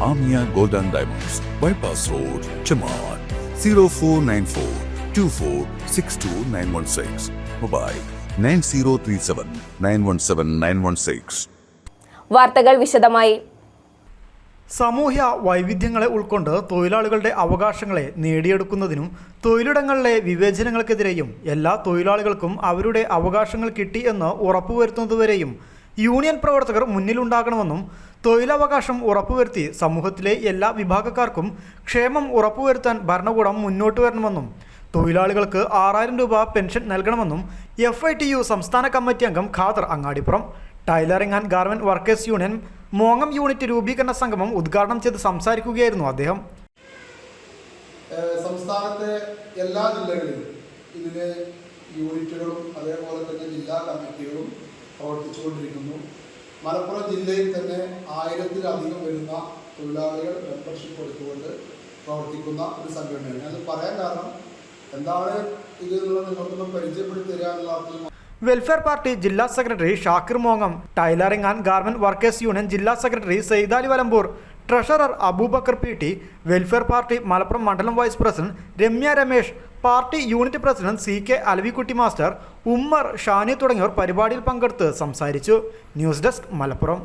Amia Golden Diamonds, Bypass Road, Chamar, 0494 2462916. Mobile 9037 917 916. വാർത്തകൾ വിശദമായി സാമൂഹ്യ വൈവിധ്യങ്ങളെ ഉൾക്കൊണ്ട് തൊഴിലാളികളുടെ അവകാശങ്ങളെ നേടിയെടുക്കുന്നതിനും തൊഴിലിടങ്ങളിലെ വിവേചനങ്ങൾക്കെതിരെയും എല്ലാ തൊഴിലാളികൾക്കും അവരുടെ അവകാശങ്ങൾ കിട്ടി എന്ന് ഉറപ്പുവരുത്തുന്നതുവരെയും യൂണിയൻ പ്രവർത്തകർ മുന്നിലുണ്ടാകണമെന്നും തൊഴിലവകാശം ഉറപ്പുവരുത്തി സമൂഹത്തിലെ എല്ലാ വിഭാഗക്കാർക്കും ക്ഷേമം ഉറപ്പുവരുത്താൻ ഭരണകൂടം മുന്നോട്ട് വരണമെന്നും തൊഴിലാളികൾക്ക് ആറായിരം രൂപ പെൻഷൻ നൽകണമെന്നും എഫ് ഐ ടി യു സംസ്ഥാന കമ്മിറ്റി അംഗം Khader Angadippuram tailoring and garment workers union മോങ്ങം unit രൂപീകരണ സംഗമം ഉദ്ഘാടനം ചെയ്ത് സംസാരിക്കുകയായിരുന്നു അദ്ദേഹം. സംസ്ഥാനത്തെ എല്ലാ ജില്ലകളിലും ഇതിലെ യൂണിറ്റുകളും അതേപോലെ തന്നെ ജില്ലാ കമ്മിറ്റികളും പ്രവർത്തിച്ചുകൊണ്ടിരിക്കുന്നു. മലപ്പുറം ജില്ലയിൽ തന്നെ ആയിരത്തിലധികം വരുന്ന തൊഴിലാളികൾ മെമ്പർഷിപ്പ് എടുത്തുകൊണ്ട് പ്രവർത്തിക്കുന്ന ഒരു സംഘടനയാണ്. അത് പറയാൻ കാരണം എന്താണ് ഇത് എന്നുള്ളത് നിങ്ങൾക്കൊന്ന് പരിചയപ്പെടുത്തി തരിക എന്നുള്ള വെൽഫെയർ പാർട്ടി ജില്ലാ secretary Shakir മോങ്ങം tailoring and garment workers union ജില്ലാ secretary Saidali Valambur treasurer Abubakar P T welfare party Malappuram മണ്ഡലം vice president Ramya Ramesh party unit president C K Alavikutty master Ummer Shani തുടങ്ങിയവർ പരിപാടിയിൽ പങ്കെടുത്ത് സംസാരിച്ചു. News desk Malappuram.